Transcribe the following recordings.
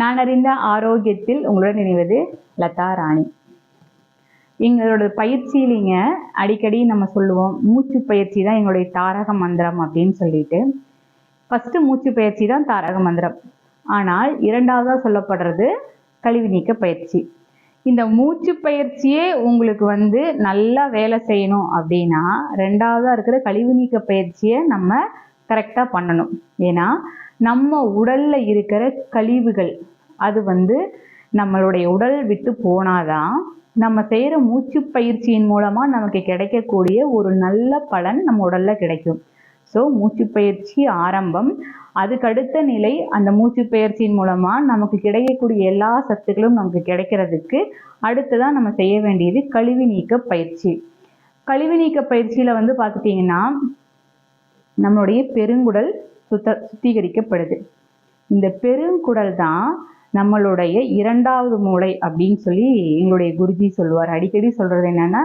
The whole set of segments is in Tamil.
நான் அறிந்த ஆரோக்கியத்தில் உங்களுடன் இணைவது லதா ராணி. எங்களோட பயிற்சியிலிங்க அடிக்கடி நம்ம சொல்லுவோம். மூச்சு பயிற்சி தான் எங்களுடைய தாரக மந்திரம் அப்படின்னு சொல்லிட்டு. ஃபஸ்ட்டு மூச்சு பயிற்சி தான் தாரக மந்திரம். ஆனால் இரண்டாவதாக சொல்லப்படுறது கழிவு நீக்க பயிற்சி. இந்த மூச்சு பயிற்சியே உங்களுக்கு வந்து நல்லா வேலை செய்யணும் அப்படின்னா ரெண்டாவதாக இருக்கிற கழிவு நீக்க பயிற்சியை நம்ம கரெக்டாக பண்ணணும். ஏன்னா நம்ம உடலில் இருக்கிற கழிவுகள் அது வந்து நம்மளுடைய உடல் விட்டு போனாதான் நம்ம செய்கிற மூச்சு பயிற்சியின் மூலமாக நமக்கு கிடைக்கக்கூடிய ஒரு நல்ல பலன் நம்ம உடலில் கிடைக்கும். ஸோ மூச்சு பயிற்சி ஆரம்பம். அதுக்கு அடுத்த நிலை அந்த மூச்சு பயிற்சியின் மூலமாக நமக்கு கிடைக்கக்கூடிய எல்லா சத்துக்களும் நமக்கு கிடைக்கிறதுக்கு அடுத்ததான் நம்ம செய்ய வேண்டியது கழிவு நீக்க பயிற்சி. கழிவு நீக்க பயிற்சியில் வந்து பார்த்துட்டிங்கன்னா நம்மளுடைய பெருங்குடல் சுத்த சுத்திகரிக்கப்படுது. இந்த பெருங்குடல் தான் நம்மளுடைய இரண்டாவது மூளை அப்படின்னு சொல்லி எங்களுடைய குருஜி சொல்லுவார். அடிக்கடி சொல்கிறது என்னென்னா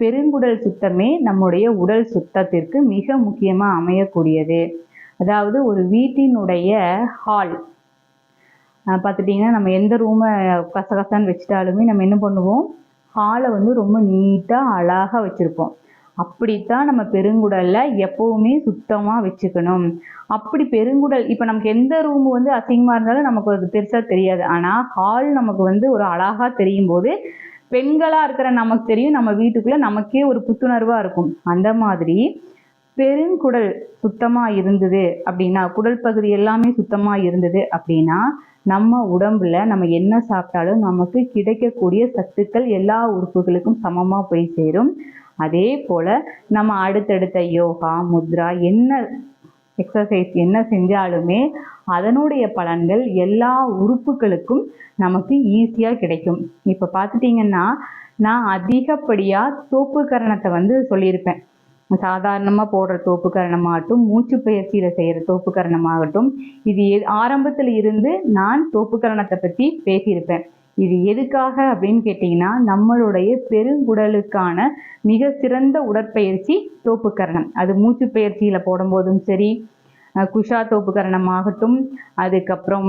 பெருங்குடல் சுத்தமே நம்முடைய உடல் சுத்தத்திற்கு மிக முக்கியமாக அமையக்கூடியது. அதாவது ஒரு வீட்டினுடைய ஹால் பார்த்துட்டிங்கன்னா நம்ம எந்த ரூமை கசகசான்னு வச்சுட்டாலுமே நம்ம என்ன பண்ணுவோம்? ஹாலை வந்து ரொம்ப நீட்டாக அழகாக வச்சுருப்போம். அப்படித்தான் நம்ம பெருங்குடலை எப்போவுமே சுத்தமாக வச்சுக்கணும். அப்படி பெருங்குடல் இப்போ நமக்கு எந்த ரூம் வந்து அசிங்கமாக இருந்தாலும் நமக்கு அது பெருசாக தெரியாது. ஆனால் ஹால் நமக்கு வந்து ஒரு அழகாக தெரியும் போது பெண்களாக இருக்கிற நமக்கு தெரியும். நம்ம வீட்டுக்குள்ளே நமக்கே ஒரு புத்துணர்வாக இருக்கும். அந்த மாதிரி பெருங்குடல் சுத்தமாக இருந்தது அப்படின்னா குடல் பகுதி எல்லாமே சுத்தமாக இருந்தது அப்படின்னா நம்ம உடம்புல நம்ம என்ன சாப்பிட்டாலும் நமக்கு கிடைக்கக்கூடிய சத்துக்கள் எல்லா உறுப்புகளுக்கும் சமமாக போய் சேரும். அதே போல் நம்ம அடுத்தடுத்த யோகா முத்ரா என்ன எக்ஸசைஸ் என்ன செஞ்சாலுமே அதனுடைய பலன்கள் எல்லா உறுப்புகளுக்கும் நமக்கு ஈஸியாக கிடைக்கும். இப்போ பார்த்துட்டிங்கன்னா நான் அதிகப்படியாக தோப்பு கரணத்தை வந்து சொல்லியிருப்பேன். சாதாரணமாக போடுற தோப்பு கரணமாகட்டும் மூச்சு பயிற்சியில் செய்கிற தோப்பு கரணமாகட்டும் இது ஆரம்பத்தில் இருந்து நான் தோப்பு கரணத்தை பற்றி பேசியிருப்பேன். இது எதுக்காக அப்படின்னு கேட்டிங்கன்னா நம்மளுடைய பெருங்குடலுக்கான மிக சிறந்த உடற்பயிற்சி தோப்புக்கரணம். அது மூச்சு பயிற்சியில் போடும்போதும் சரி குஷா தோப்புக்கரணம் ஆகட்டும் அதுக்கப்புறம்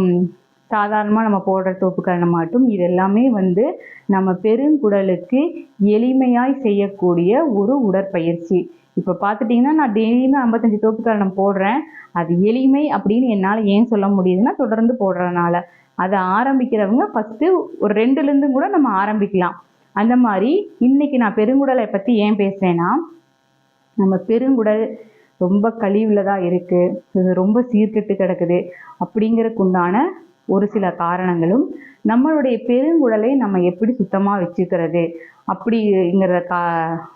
சாதாரணமாக நம்ம போடுற தோப்புக்கரணமாகட்டும் இது எல்லாமே வந்து நம்ம பெருங்குடலுக்கு எளிமையாய் செய்யக்கூடிய ஒரு உடற்பயிற்சி. இப்போ பார்த்துட்டிங்கன்னா நான் டெய்லியுமே ஐம்பத்தஞ்சு தோப்புக்கரணம் போடுறேன். அது எளிமை அப்படின்னு என்னால் ஏன் சொல்ல முடியுதுன்னா தொடர்ந்து போடுறதுனால. அதை ஆரம்பிக்கிறவங்க ஃபஸ்ட்டு ஒரு ரெண்டுலேருந்து கூட நம்ம ஆரம்பிக்கலாம். அந்த மாதிரி இன்னைக்கு நான் பெருங்குடலை பற்றி ஏன் பேசுகிறேன்னா நம்ம பெருங்குடல் ரொம்ப கழிவில் தான் இருக்குது இது ரொம்ப சீர்கெட்டு கிடக்குது அப்படிங்கிறதுக்குண்டான ஒரு சில காரணங்களும் நம்மளுடைய பெருங்குடலை நம்ம எப்படி சுத்தமாக வச்சுக்கிறது அப்படிங்கிற கா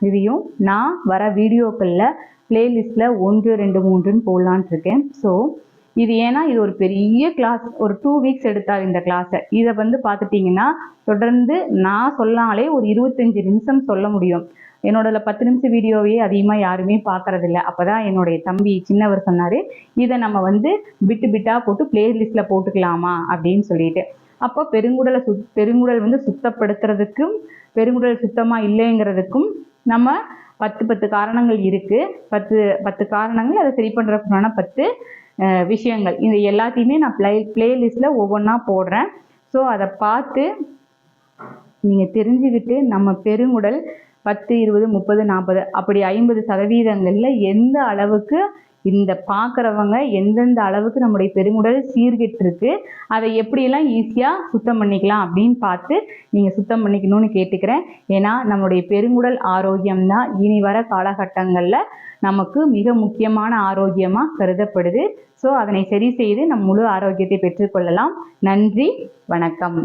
இதையும் நான் வர வீடியோக்களில் ப்ளேலிஸ்ட்டில் ஒன்று ரெண்டு மூன்றுன்னு போடலான் இருக்கேன். ஸோ இது ஏன்னா இது ஒரு பெரிய கிளாஸ் ஒரு டூ வீக்ஸ் எடுத்தார் இந்த கிளாஸை இதை வந்து பார்த்துட்டிங்கன்னா தொடர்ந்து நான் சொல்லாலே ஒரு இருபத்தஞ்சி நிமிஷம் சொல்ல முடியும். என்னோட பத்து நிமிஷம் வீடியோவே அதிகமாக யாருமே பார்க்கறதில்ல. அப்போ தான் என்னுடைய தம்பி சின்னவர் சொன்னார் இதை நம்ம வந்து பிட்டு பிட்டாக போட்டு பிளேலிஸ்ட்டில் போட்டுக்கலாமா அப்படின்னு சொல்லிட்டு. அப்போ பெருங்குடலை சுத் பெருங்குடல் வந்து சுத்தப்படுத்துறதுக்கும் பெருங்குடல் சுத்தமாக இல்லைங்கிறதுக்கும் நம்ம பத்து பத்து காரணங்கள் இருக்குது பத்து பத்து காரணங்கள் அதை சரி பண்ணுறதுக்கான பத்து விஷயங்கள். இது எல்லாத்தையுமே நான் ப்ளே ப்ளேலிஸ்ட்டில் ஒவ்வொன்றா போடுறேன். ஸோ அதை பார்த்து நீங்கள் தெரிஞ்சுக்கிட்டு நம்ம பெருங்குடல் பத்து இருபது முப்பது நாற்பது அப்படி ஐம்பது சதவீதங்களில் எந்த அளவுக்கு இந்த பார்க்குறவங்க எந்தெந்த அளவுக்கு நம்முடைய பெருங்குடல் சீர்கிட்டிருக்கு அதை எப்படியெல்லாம் ஈஸியாக சுத்தம் பண்ணிக்கலாம் அப்படின்னு பார்த்து நீங்கள் சுத்தம் பண்ணிக்கணும்னு கேட்டுக்கிறேன். ஏன்னா நம்முடைய பெருங்குடல் ஆரோக்கியம் தான் இனி வர காலகட்டங்களில் நமக்கு மிக முக்கியமான ஆரோக்கியமாக கருதப்படுது. ஸோ அதனை சரி செய்து நம் முழு ஆரோக்கியத்தை பெற்றுக்கொள்ளலாம் நன்றி வணக்கம்.